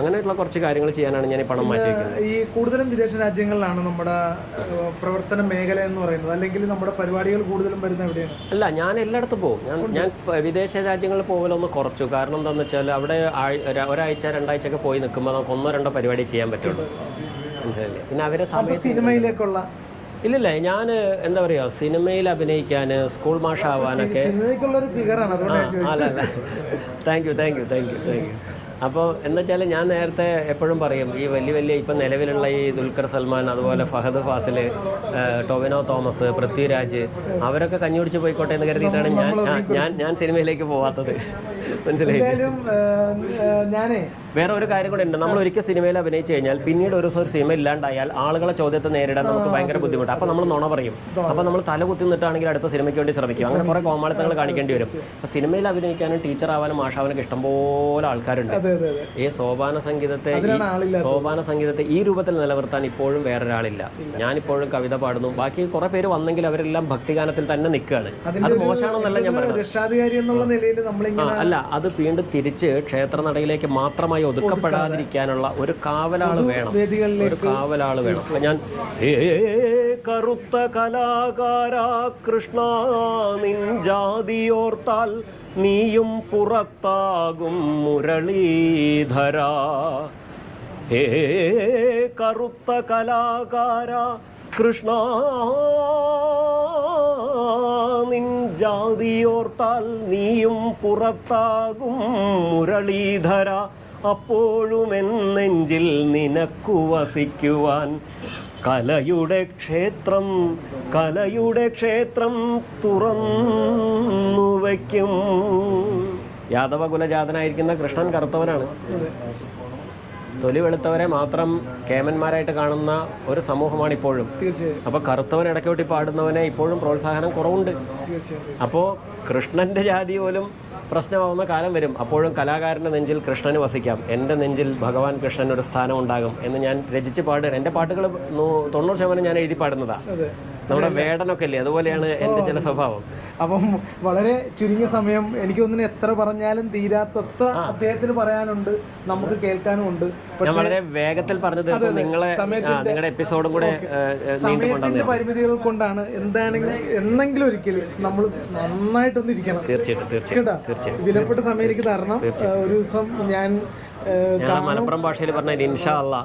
അങ്ങനെയുള്ള കുറച്ച് കാര്യങ്ങൾ ചെയ്യാനാണ് ഞാൻ ഈ പണം മാറ്റി ഈ കൂടുതലും വിദേശ രാജ്യങ്ങളിലാണ് നമ്മുടെ പ്രവർത്തന മേഖല എന്ന് പറയുന്നത്. അല്ലെങ്കിൽ നമ്മുടെ പരിപാടികൾ കൂടുതലും വരുന്ന എവിടെയാണ്? അല്ല ഞാൻ എല്ലായിടത്തും പോകും. ഞാൻ ഞാൻ വിദേശ രാജ്യങ്ങളിൽ പോകലൊന്ന് കുറച്ചു. കാരണം എന്താണെന്ന് വെച്ചാൽ അവിടെ ഒരാഴ്ച രണ്ടാഴ്ച ഒക്കെ പോയി നിൽക്കുമ്പോൾ നമുക്ക് ഒന്നോ രണ്ടോ പരിപാടി ചെയ്യാൻ പറ്റുള്ളൂ. മനസ്സിലല്ലേ പിന്നെ അവരെ സിനിമയിലേക്കുള്ള ഇല്ലില്ല ഞാൻ എന്താ പറയുക സിനിമയിൽ അഭിനയിക്കാൻ school മാഷാവാനൊക്കെ thank you thank you thank you thank you അപ്പോൾ എന്നുവെച്ചാൽ ഞാൻ നേരത്തെ എപ്പോഴും പറയും ഈ വലിയ വലിയ ഇപ്പം നിലവിലുള്ള ഈ ദുൽഖർ സൽമാൻ അതുപോലെ ഫഹദ് ഫാസിൽ ടൊവിനോ തോമസ് പൃഥ്വിരാജ് അവരൊക്കെ കഞ്ഞുപിടിച്ച് പോയിക്കോട്ടെ എന്ന് കരുതിയിട്ടാണ് ഞാൻ ഞാൻ- ഞാൻ സിനിമയിലേക്ക് പോവാത്തത്. എന്തായാലും ഞാനേ വേറെ ഒരു കാര്യം കൂടെ ഉണ്ട്. നമ്മൾ ഒരിക്കൽ സിനിമയിൽ അഭിനയിച്ചു കഴിഞ്ഞാൽ പിന്നീട് ഒരു ദിവസം ഒരു സിനിമ ഇല്ലാണ്ടായാൽ ആളുകളെ ചോദ്യത്തെ നേരിടാൻ നമുക്ക് ഭയങ്കര ബുദ്ധിമുട്ട്. അപ്പൊ നമ്മൾ നുണ പറയും. അപ്പൊ നമ്മൾ തല കുത്തി നിന്നിട്ടാണെങ്കിൽ അടുത്ത സിനിമയ്ക്ക് വേണ്ടി ശ്രമിക്കും. അങ്ങനെ കുറെ കോമാളിത്തങ്ങൾ കാണിക്കേണ്ടി വരും. അപ്പൊ സിനിമയിൽ അഭിനയിക്കാനും ടീച്ചർ ആവാനും മാഷാവാനും ഇഷ്ടംപോലെ ആൾക്കാരുണ്ട്. ഈ സോപാന സംഗീതത്തെ സോപാന സംഗീതത്തെ ഈ രൂപത്തിൽ നിലനിർത്താൻ ഇപ്പോഴും വേറൊരാളില്ല. ഞാനിപ്പോഴും കവിത പാടുന്നു. ബാക്കി കുറെ പേര് വന്നെങ്കിൽ അവരെല്ലാം ഭക്തിഗാനത്തിൽ തന്നെ നിൽക്കുകയാണ്. അത് മോശമാണെന്നല്ല ഞാൻ പറയുന്നത്. അല്ല അത് വീണ്ടും തിരിച്ച് ക്ഷേത്രനടയിലേക്ക് മാത്രമായി ഒതുക്കപ്പെടാതിരിക്കാനുള്ള ഒരു കാവലാൾ വേണം. ഒരു കാവലാൾ വേണം. ഞാൻ കറുത്ത കലാകാര കൃഷ്ണ നിൻ ജാതിയോർത്താൽ നീയും പുറത്താകും മുരളീധര. ഹേ കറുത്ത കലാകാര കൃഷ്ണ നിൻ ജാതിയോർത്താൽ നീയും പുറത്താകും മുരളീധര. അപ്പോഴും നെഞ്ചിൽ നിനക്കു വസിക്കുവാൻ. കലയുടെ ക്ഷേത്രം കലയുടെ ക്ഷേത്രം തുറന്നു വയ്ക്കും. യാദവ കുലജാതനായിരിക്കുന്ന കൃഷ്ണൻ കറുത്തവനാണ്. തൊലി വെളുത്തവരെ മാത്രം കേമന്മാരായിട്ട് കാണുന്ന ഒരു സമൂഹമാണ് ഇപ്പോഴും. തീർച്ചയായും. അപ്പോൾ കറുത്തവൻ ഇടയ്ക്കോട്ടി പാടുന്നവനെ ഇപ്പോഴും പ്രോത്സാഹനം കുറവുണ്ട്. തീർച്ചയായും അപ്പോൾ കൃഷ്ണന്റെ ജാതി പോലും പ്രശ്നമാവുന്ന കാലം വരും. അപ്പോഴും കലാകാരന്റെ നെഞ്ചിൽ കൃഷ്ണന് വസിക്കാം. എന്റെ നെഞ്ചിൽ ഭഗവാൻ കൃഷ്ണൻ ഒരു സ്ഥാനം ഉണ്ടാകും എന്ന് ഞാൻ രചിച്ച് പാടുക എന്റെ പാട്ടുകൾ തൊണ്ണൂറ് ശതമാനം ഞാൻ എഴുതി പാടുന്നതാ. നമ്മുടെ വേടനൊക്കെ അല്ലേ? അതുപോലെയാണ് എന്റെ ചില സ്വഭാവം. അപ്പം വളരെ ചുരുങ്ങിയ സമയം എനിക്ക് തോന്നുന്നു എത്ര പറഞ്ഞാലും തീരാത്തത്ര അദ്ദേഹത്തിന് പറയാനുണ്ട് നമുക്ക് കേൾക്കാനും ഉണ്ട്. ഞാൻ വളരെ വേഗത്തിൽ പറഞ്ഞത് നിങ്ങളെ നിങ്ങളുടെ എപ്പിസോഡും കൂടെ സമയത്തിന്റെ പരിമിതികൾ കൊണ്ടാണ് എന്താണെങ്കിലും എന്നെങ്കിലും ഒരിക്കലും നമ്മൾ നന്നായിട്ടൊന്ന് ഇരിക്കണം. തീർച്ചയായിട്ടും കേട്ടാ? തീർച്ചയായിട്ടും. വിലപ്പെട്ട സമയം എനിക്ക് തരണം. ഒരു ദിവസം ഞാൻ മലപ്പുറം ഭാഷയിൽ പറഞ്ഞ ഇൻഷാ അല്ലാ.